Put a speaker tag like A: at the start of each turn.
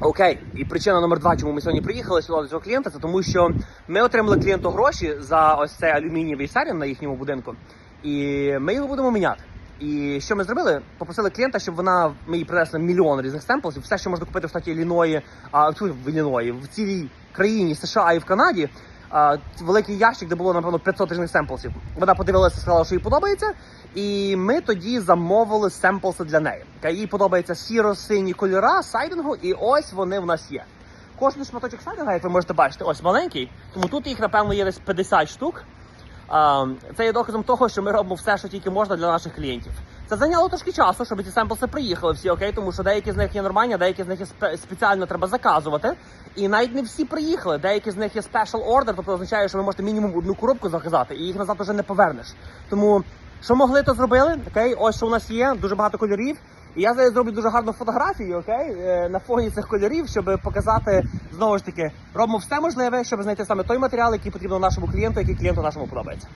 A: Окей, і причина номер два, чому ми сьогодні приїхали сюди до цього клієнта, це тому, що ми отримали клієнту гроші за ось цей алюмінієвий сарін на їхньому будинку, і ми його будемо міняти. І що ми зробили? Попросили клієнта, щоб вона ми їй принесли мільйон різних семплів, все, що можна купити в штаті ліної, а тут в ліної в цілій країні США і в Канаді. Великий ящик, де було напевно 500 різних семплсів. Вона подивилася, сказала, що їй подобається. І ми тоді замовили семплси для неї. Їй подобається сіро-сині кольора сайдингу, і ось вони в нас є. Кожний шматочок сайдинга, як ви можете бачити, ось маленький, тому тут їх, напевно, є десь 50 штук. Це є доказом того, що ми робимо все, що тільки можна для наших клієнтів. Це зайняло трошки часу, щоб ці семплси приїхали всі, окей, тому що деякі з них є нормальні, деякі з них є спеціально треба заказувати. І навіть не всі приїхали. Деякі з них є special order, тобто означає, що ви можете мінімум одну коробку заказати, і їх назад вже не повернеш. Тому що могли, то зробили. Окей, ось що у нас є, дуже багато кольорів. І я зараз зроблю дуже гарну фотографію, окей, е, на фоні цих кольорів, щоб показати знову ж таки, робимо все можливе, щоб знайти саме той матеріал, який потрібен нашому клієнту, який клієнту нашому подобається.